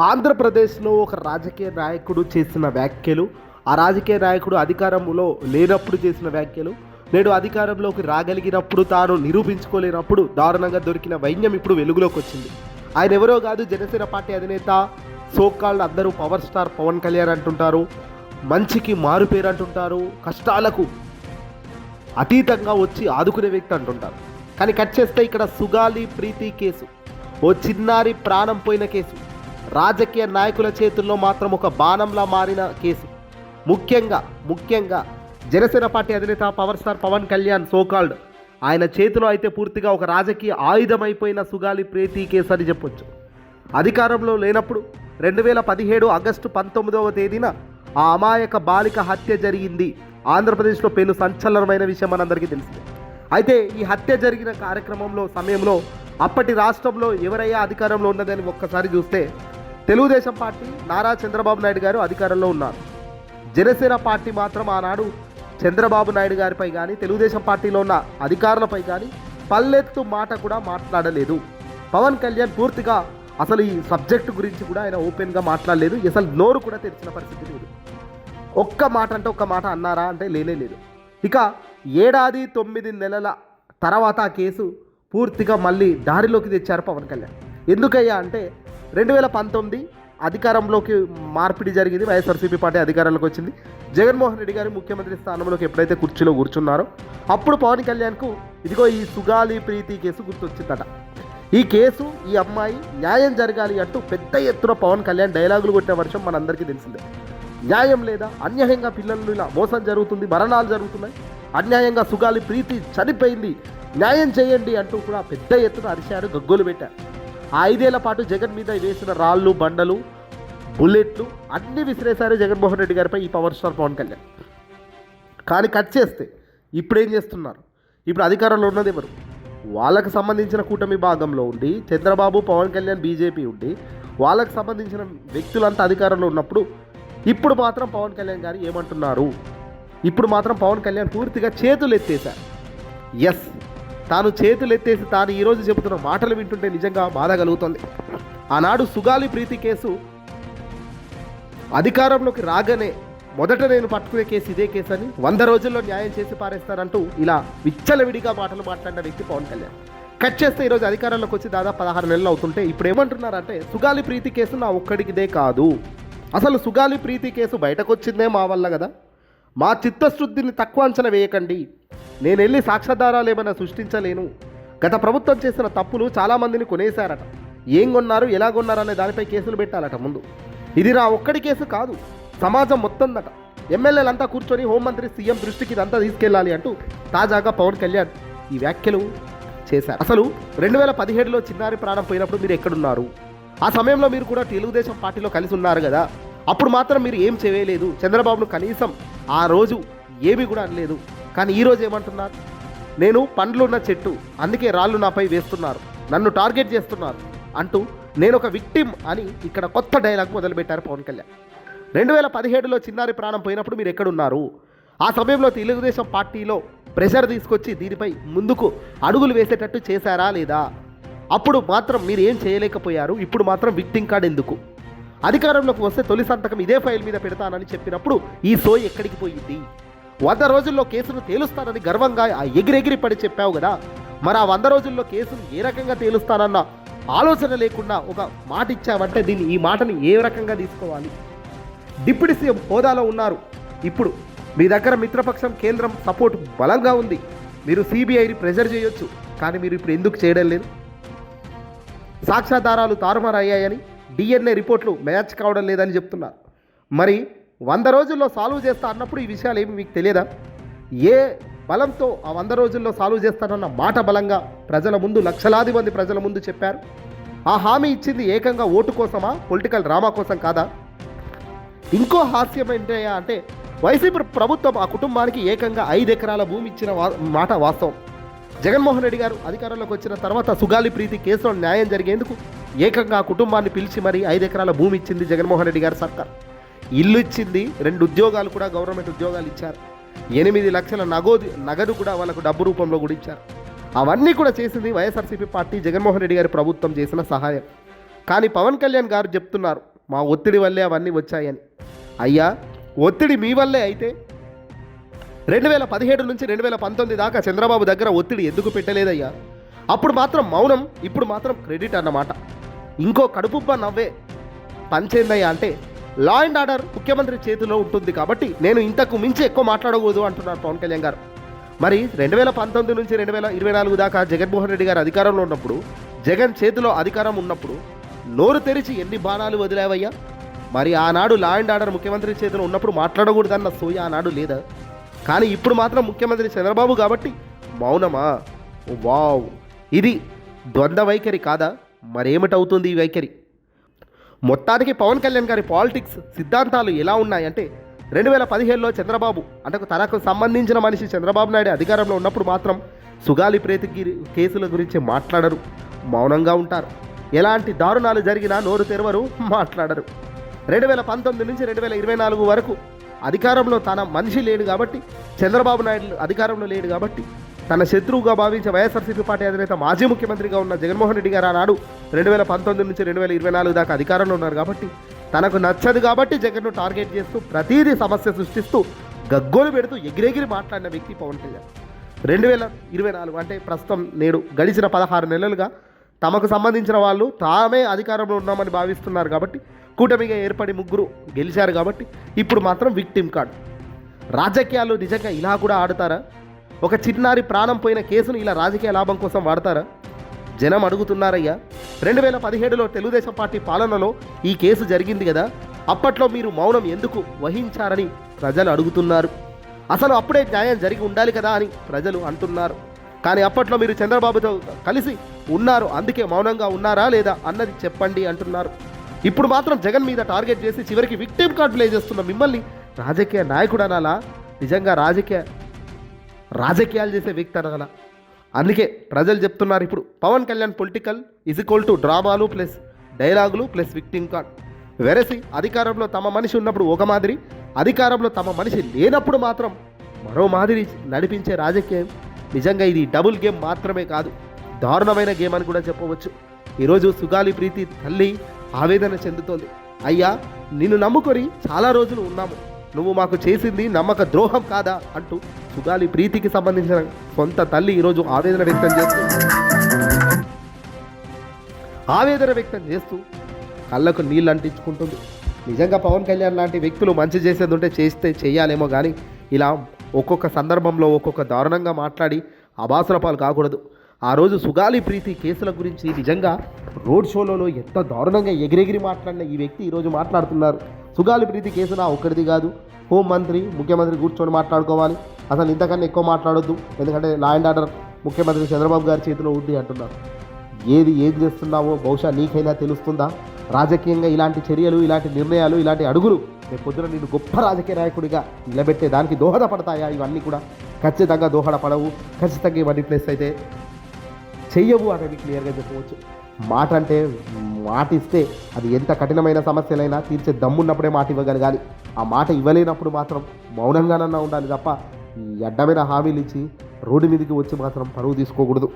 ఆంధ్రప్రదేశ్లో ఒక రాజకీయ నాయకుడు చేసిన వ్యాఖ్యలు ఆ రాజకీయ నాయకుడు అధికారంలో లేనప్పుడు చేసిన వ్యాఖ్యలు నేడు అధికారంలోకి రాగలిగినప్పుడు తాను నిరూపించుకోలేనప్పుడు దారుణంగా దొరికిన వైన్యం ఇప్పుడు వెలుగులోకి వచ్చింది. ఆయన ఎవరో కాదు జనసేన పార్టీ అధినేత సోకాళ్ళు అందరూ పవర్ స్టార్ పవన్ కళ్యాణ్ అంటుంటారు మంచికి మారు పేరు అంటుంటారు కష్టాలకు అతీతంగా వచ్చి ఆదుకునే వ్యక్తి అంటుంటారు. కానీ కట్ చేస్తే ఇక్కడ సుగాలి ప్రీతి కేసు ఓ చిన్నారి ప్రాణం పోయిన కేసు. రాజకీయ నాయకుల చేతుల్లో మాత్రం ఒక బాణంలా మారిన కేసు. ముఖ్యంగా ముఖ్యంగా జనసేన పార్టీ అధినేత power star Pawan Kalyan so called. ఆయన చేతిలో అయితే పూర్తిగా ఒక రాజకీయ ఆయుధమైపోయిన సుగాలి ప్రీతి కేసు అని చెప్పొచ్చు. అధికారంలో లేనప్పుడు రెండు వేల పదిహేడు ఆగస్టు పంతొమ్మిదవ తేదీన ఆ అమాయక బాలిక హత్య జరిగింది. ఆంధ్రప్రదేశ్లో పెను సంచలనమైన విషయం మనందరికీ తెలిసింది. అయితే ఈ హత్య జరిగిన కార్యక్రమంలో సమయంలో అప్పటి రాష్ట్రంలో ఎవరయ్యా అధికారంలో ఉన్నదని ఒక్కసారి చూస్తే తెలుగుదేశం పార్టీ నారా చంద్రబాబు నాయుడు గారు అధికారంలో ఉన్నారు. జనసేన పార్టీ మాత్రం ఆనాడు చంద్రబాబు నాయుడు గారిపై కానీ తెలుగుదేశం పార్టీలో ఉన్న అధికారులపై కానీ పల్లెత్తు మాట కూడా మాట్లాడలేదు. పవన్ కళ్యాణ్ పూర్తిగా అసలు ఈ సబ్జెక్ట్ గురించి కూడా ఆయన ఓపెన్గా మాట్లాడలేదు. అసలు నోరు కూడా తెరిచిన పరిస్థితి లేదు. ఒక్క మాట అంటే ఒక్క మాట అన్నారా అంటే లేనే లేదు. ఇక ఏడాది తొమ్మిది నెలల తర్వాత ఆ కేసు పూర్తిగా మళ్ళీ దారిలోకి తెచ్చారు పవన్ కళ్యాణ్. ఎందుకయ్యా అంటే రెండు వేల పంతొమ్మిది అధికారంలోకి మార్పిడి జరిగింది. వైఎస్ఆర్సీపీ పార్టీ అధికారంలోకి వచ్చింది. జగన్మోహన్ రెడ్డి గారు ముఖ్యమంత్రి స్థానంలోకి ఎప్పుడైతే కుర్చీలో కూర్చున్నారో అప్పుడు పవన్ కళ్యాణ్కు ఇదిగో ఈ సుగాలి ప్రీతి కేసు గుర్తొచ్చిందట. ఈ కేసు ఈ అమ్మాయి న్యాయం జరగాలి అంటూ పెద్ద ఎత్తున పవన్ కళ్యాణ్ డైలాగులు కొట్టిన వర్షం మనందరికీ తెలిసిందే. న్యాయం లేదా అన్యాయంగా పిల్లలు ఇలా మోసం జరుగుతుంది మరణాలు జరుగుతున్నాయి అన్యాయంగా సుగాలి ప్రీతి చనిపోయింది న్యాయం చేయండి అంటూ కూడా పెద్ద ఎత్తున అరిశారు గగ్గోలు పెట్టారు. ఐదేళ్ళ పాటు జగన్ మీద వేసిన రాళ్ళు బండలు బుల్లెట్లు అన్ని విసిరేశారు జగన్మోహన్ రెడ్డి గారిపై ఈ పవర్ స్టార్ పవన్ కళ్యాణ్. కానీ కట్ చేస్తే ఇప్పుడు ఏం చేస్తున్నారు? ఇప్పుడు అధికారంలో ఉన్నది ఎవరు? వాళ్ళకు సంబంధించిన కూటమి భాగంలో ఉండి చంద్రబాబు పవన్ కళ్యాణ్ బీజేపీ ఉండి వాళ్ళకు సంబంధించిన వ్యక్తులంతా అధికారంలో ఉన్నప్పుడు ఇప్పుడు మాత్రం పవన్ కళ్యాణ్ గారు ఏమంటున్నారు? ఇప్పుడు మాత్రం పవన్ కళ్యాణ్ పూర్తిగా చేతులు ఎత్తేశారు ఎస్ తాను చేతులు ఎత్తేసి తాను ఈరోజు చెబుతున్న మాటలు వింటుంటే నిజంగా బాధ కలుగుతుంది. ఆనాడు సుగాలి ప్రీతి కేసు అధికారంలోకి రాగానే మొదట నేను పట్టుకునే కేసు ఇదే కేసు అని వంద రోజుల్లో న్యాయం చేసి పారేస్తారంటూ ఇలా విచ్చలవిడిగా మాటలు మాట్లాడిన వ్యక్తి పవన్ కళ్యాణ్. కట్ చేస్తే ఈరోజు అధికారంలోకి వచ్చి దాదాపు పదహారు నెలలు అవుతుంటే ఇప్పుడు ఏమంటున్నారంటే సుగాలి ప్రీతి కేసు నా ఒక్కడికిదే కాదు. అసలు సుగాలి ప్రీతి కేసు బయటకు వచ్చిందే మా వల్ల కదా. మా చిత్తశుద్ధిని తక్కువ అంచనా వేయకండి. నేను వెళ్ళి సాక్ష్యాధారాలు ఏమైనా సృష్టించలేను. గత ప్రభుత్వం చేసిన తప్పులు చాలామందిని కొనేశారట. ఏం కొన్నారు ఎలా కొన్నారు అనే దానిపై కేసులు పెట్టాలట ముందు. ఇది నా ఒక్కడి కేసు కాదు సమాజం మొత్తందట. ఎమ్మెల్యేలంతా కూర్చొని హోంమంత్రి సీఎం దృష్టికి ఇదంతా తీసుకెళ్ళాలి అంటూ తాజాగా పవన్ కళ్యాణ్ ఈ వ్యాఖ్యలు చేశారు. అసలు రెండు వేల పదిహేడులో చిన్నారి ప్రాణం పోయినప్పుడు మీరు ఎక్కడున్నారు? ఆ సమయంలో మీరు కూడా తెలుగుదేశం పార్టీలో కలిసి ఉన్నారు కదా? అప్పుడు మాత్రం మీరు ఏం చేయలేదు. చంద్రబాబును కనీసం ఆ రోజు ఏమీ కూడా అనలేదు. కానీ ఈరోజు ఏమంటున్నారు? నేను పండ్లున్న చెట్టు అందుకే రాళ్ళు నాపై వేస్తున్నారు నన్ను టార్గెట్ చేస్తున్నారు అంటూ నేను ఒక విక్టిమ్ అని ఇక్కడ కొత్త డైలాగ్ మొదలుపెట్టారు పవన్ కళ్యాణ్. రెండు వేల పదిహేడులో చిన్నారి ప్రాణం పోయినప్పుడు మీరు ఎక్కడున్నారు? ఆ సమయంలో తెలుగుదేశం పార్టీలో ప్రెషర్ తీసుకొచ్చి దీనిపై ముందుకు అడుగులు వేసేటట్టు చేశారా లేదా? అప్పుడు మాత్రం మీరు ఏం చేయలేకపోయారు? ఇప్పుడు మాత్రం విక్టింగ్ కార్డ్ ఎందుకు? అధికారంలోకి వస్తే తొలి సంతకం ఇదే ఫైల్ మీద పెడతానని చెప్పినప్పుడు ఈ సోయి ఎక్కడికి పోయింది? వంద రోజుల్లో కేసును తేలుస్తానని గర్వంగా ఆ ఎగిరెగిరి పడి చెప్పావు కదా. మరి ఆ వంద రోజుల్లో కేసును ఏ రకంగా తేలుస్తానన్న ఆలోచన లేకుండా ఒక మాట ఇచ్చావంటే దీన్ని ఈ మాటని ఏ రకంగా తీసుకోవాలి? డిప్యూటీ సీఎం హోదాలో ఉన్నారు. ఇప్పుడు మీ దగ్గర మిత్రపక్షం కేంద్రం సపోర్ట్ బలంగా ఉంది. మీరు సిబిఐని ప్రెజర్ చేయొచ్చు. కానీ మీరు ఇప్పుడు ఎందుకు చేయడం లేదు? సాక్ష్యాధారాలు తారుమారయ్యాయని డిఎన్ఏ రిపోర్ట్లు మ్యాచ్ కావడం లేదని చెప్తున్నారు. మరి వంద రోజుల్లో సాల్వ్ చేస్తా అన్నప్పుడు ఈ విషయాలు ఏమి మీకు తెలియదా? ఏ బలంతో ఆ వంద రోజుల్లో సాల్వ్ చేస్తానన్న మాట బలంగా ప్రజల ముందు లక్షలాది మంది ప్రజల ముందు చెప్పారు? ఆ హామీ ఇచ్చింది ఏకంగా ఓటు కోసమా పొలిటికల్ డ్రామా కోసం కాదా? ఇంకో హాస్యం ఏంటయ్యా అంటే వైసీపీ ప్రభుత్వం ఆ కుటుంబానికి ఏకంగా ఐదు ఎకరాల భూమి ఇచ్చిన వా- మాట వాస్తవం. జగన్మోహన్ రెడ్డి గారు అధికారంలోకి వచ్చిన తర్వాత సుగాలి ప్రీతి కేసులో న్యాయం జరిగేందుకు ఏకంగా ఆ కుటుంబాన్ని పిలిచి మరీ ఐదు ఎకరాల భూమి ఇచ్చింది జగన్మోహన్ రెడ్డి గారి సర్కార్. ఇల్లు ఇచ్చింది రెండు ఉద్యోగాలు కూడా గవర్నమెంట్ ఉద్యోగాలు ఇచ్చారు. ఎనిమిది లక్షల నగోదు నగదు కూడా వాళ్ళకు డబ్బు రూపంలో కూడా ఇచ్చారు. అవన్నీ కూడా చేసింది వైఎస్ఆర్సీపీ పార్టీ జగన్మోహన్ రెడ్డి గారి ప్రభుత్వం చేసిన సహాయం. కానీ పవన్ కళ్యాణ్ గారు చెప్తున్నారు మా ఒత్తిడి వల్లే అవన్నీ వచ్చాయని. అయ్యా ఒత్తిడి మీ వల్లే అయితే రెండు వేల పదిహేడు నుంచి రెండు వేల పంతొమ్మిది దాకా చంద్రబాబు దగ్గర ఒత్తిడి ఎందుకు పెట్టలేదయ్యా? అప్పుడు మాత్రం మౌనం ఇప్పుడు మాత్రం క్రెడిట్ అన్నమాట. ఇంకో కడుపుబ్బ నవ్వే పంచేందయ్యా అంటే లా అండ్ ఆర్డర్ ముఖ్యమంత్రి చేతిలో ఉంటుంది కాబట్టి నేను ఇంతకు మించి ఎక్కువ మాట్లాడకూడదు అంటున్నారు పవన్ కళ్యాణ్ గారు. మరి రెండు వేల పంతొమ్మిది నుంచి రెండు వేల ఇరవై నాలుగు దాకా జగన్మోహన్ రెడ్డి గారు అధికారంలో ఉన్నప్పుడు జగన్ చేతిలో అధికారం ఉన్నప్పుడు నోరు తెరిచి ఎన్ని బాణాలు వదిలేవయ్యా? మరి ఆనాడు లా అండ్ ఆర్డర్ ముఖ్యమంత్రి చేతిలో ఉన్నప్పుడు మాట్లాడకూడదన్న సోయ ఆనాడు లేదా? కానీ ఇప్పుడు మాత్రం ముఖ్యమంత్రి చంద్రబాబు కాబట్టి మౌనమా? వావ్! ఇది ద్వంద్వ వైఖరి కాదా? మరేమిటవుతుంది ఈ వైఖరి? మొత్తానికి పవన్ కళ్యాణ్ గారి పాలిటిక్స్ సిద్ధాంతాలు ఎలా ఉన్నాయంటే రెండు వేల పదిహేడులో చంద్రబాబు అంటే తనకు సంబంధించిన మనిషి చంద్రబాబు నాయుడు అధికారంలో ఉన్నప్పుడు మాత్రం సుగాలి ప్రేతికి కేసుల గురించి మాట్లాడరు మౌనంగా ఉంటారు. ఎలాంటి దారుణాలు జరిగినా నోరు తెరవరు మాట్లాడరు. రెండు వేల పంతొమ్మిది నుంచి రెండు వేల ఇరవై నాలుగు వరకు అధికారంలో తన మనిషి లేడు కాబట్టి చంద్రబాబు నాయుడు అధికారంలో లేడు కాబట్టి తన శత్రువుగా భావించే వైఎస్ఆర్సీపీ పార్టీ అధినేత మాజీ ముఖ్యమంత్రిగా ఉన్న జగన్మోహన్ రెడ్డి గారు ఆనాడు రెండు వేల పంతొమ్మిది నుంచి రెండు వేల ఇరవై నాలుగు దాకా అధికారంలో ఉన్నారు కాబట్టి తనకు నచ్చదు కాబట్టి జగన్ను టార్గెట్ చేస్తూ ప్రతిదీ సమస్య సృష్టిస్తూ గగ్గోలు పెడుతూ ఎగిరెగిరి మాట్లాడిన వ్యక్తి పవన్ కళ్యాణ్. రెండు వేల ఇరవై నాలుగు అంటే ప్రస్తుతం నేడు గడిచిన పదహారు నెలలుగా తమకు సంబంధించిన వాళ్ళు తామే అధికారంలో ఉన్నామని భావిస్తున్నారు కాబట్టి కూటమిగా ఏర్పడి ముగ్గురు గెలిచారు కాబట్టి ఇప్పుడు మాత్రం విక్టిమ్ కార్డు. రాజకీయాలు నిజంగా ఇలా కూడా ఆడుతారా? ఒక చిన్నారి ప్రాణం పోయిన కేసును ఇలా రాజకీయ లాభం కోసం వాడతారా? జనం అడుగుతున్నారయ్యా. రెండు వేల పదిహేడులో తెలుగుదేశం పార్టీ పాలనలో ఈ కేసు జరిగింది కదా. అప్పట్లో మీరు మౌనం ఎందుకు వహించారని ప్రజలు అడుగుతున్నారు. అసలు అప్పుడే న్యాయం జరిగి ఉండాలి కదా అని ప్రజలు అంటున్నారు. కానీ అప్పట్లో మీరు చంద్రబాబుతో కలిసి ఉన్నారు. అందుకే మౌనంగా ఉన్నారా లేదా అన్నది చెప్పండి అంటున్నారు. ఇప్పుడు మాత్రం జగన్ మీద టార్గెట్ చేసి చివరికి విక్టిమ్ కార్డ్ ప్లే చేస్తున్న మిమ్మల్ని రాజకీయ నాయకుడు అనాలా నిజంగా రాజకీయ రాజకీయాలు చేసే వ్యక్తి అనగల. అందుకే ప్రజలు చెప్తున్నారు ఇప్పుడు Pawan Kalyan political is equal to డ్రామాలు ప్లస్ డైలాగులు ప్లస్ విక్టిమ్ కార్డ్ వెరసి అధికారంలో తమ మనిషి ఉన్నప్పుడు ఒక మాదిరి అధికారంలో తమ మనిషి లేనప్పుడు మాత్రం మరో మాదిరి నడిపించే రాజకీయం. నిజంగా ఇది డబుల్ గేమ్ మాత్రమే కాదు దారుణమైన గేమ్ అని కూడా చెప్పవచ్చు. ఈరోజు సుగాలి ప్రీతి తల్లి ఆవేదన చెందుతోంది. అయ్యా నిన్ను నమ్ముకొని చాలా రోజులు ఉన్నాము. నువ్వు మాకు చేసింది నమ్మక ద్రోహం కాదా అంటూ సుగాలి ప్రీతికి సంబంధించిన సొంత తల్లి ఈరోజు ఆవేదన వ్యక్తం చేస్తూ ఆవేదన వ్యక్తం చేస్తూ కళ్ళకు నీళ్ళు అంటించుకుంటుంది. నిజంగా పవన్ కళ్యాణ్ లాంటి వ్యక్తులు మంచి చేసేది ఉంటే చేస్తే చేయాలేమో కానీ ఇలా ఒక్కొక్క సందర్భంలో ఒక్కొక్క దారుణంగా మాట్లాడి అబాసుల పాలు కాకూడదు. ఆ రోజు సుగాలి ప్రీతి కేసుల గురించి నిజంగా రోడ్ షోలలో ఎంత దారుణంగా ఎగిరెగిరి మాట్లాడిన ఈ వ్యక్తి ఈరోజు మాట్లాడుతున్నారు. సుగాలి ప్రీతి కేసు నా ఒక్కడిది కాదు. హోంమంత్రి ముఖ్యమంత్రి కూర్చొని మాట్లాడుకోవాలి. అసలు ఇంతకన్నా ఎక్కువ మాట్లాడొద్దు. ఎందుకంటే లా అండ్ ఆర్డర్ ముఖ్యమంత్రి చంద్రబాబు గారి చేతిలో ఉంది అంటున్నారు. ఏది ఏం చేస్తున్నావో బహుశా నీకైనా తెలుస్తుందా? రాజకీయంగా ఇలాంటి చర్యలు ఇలాంటి నిర్ణయాలు ఇలాంటి అడుగులు రేపు పొద్దున నేను గొప్ప రాజకీయ నాయకుడిగా నిలబెట్టే దానికి దోహదపడతాయా? ఇవన్నీ కూడా ఖచ్చితంగా దోహదపడవు. ఖచ్చితంగా ఇవన్నీ ప్లేస్ అయితే చెయ్యవు అనేది క్లియర్గా చెప్పవచ్చు. మాట అంటే మాట ఇస్తే అది ఎంత కఠినమైన సమస్యలైనా తీర్చే దమ్మున్నప్పుడే మాట ఇవ్వగలగాలి ఆ మాట ఇవ్వలేనప్పుడు మాత్రం మౌనంగానన్నా ఉండాలి తప్ప ఈ అడ్డమైన హామీలు ఇచ్చి రోడ్డు మీదకి వచ్చి మాత్రం పరువు తీసుకోకూడదు.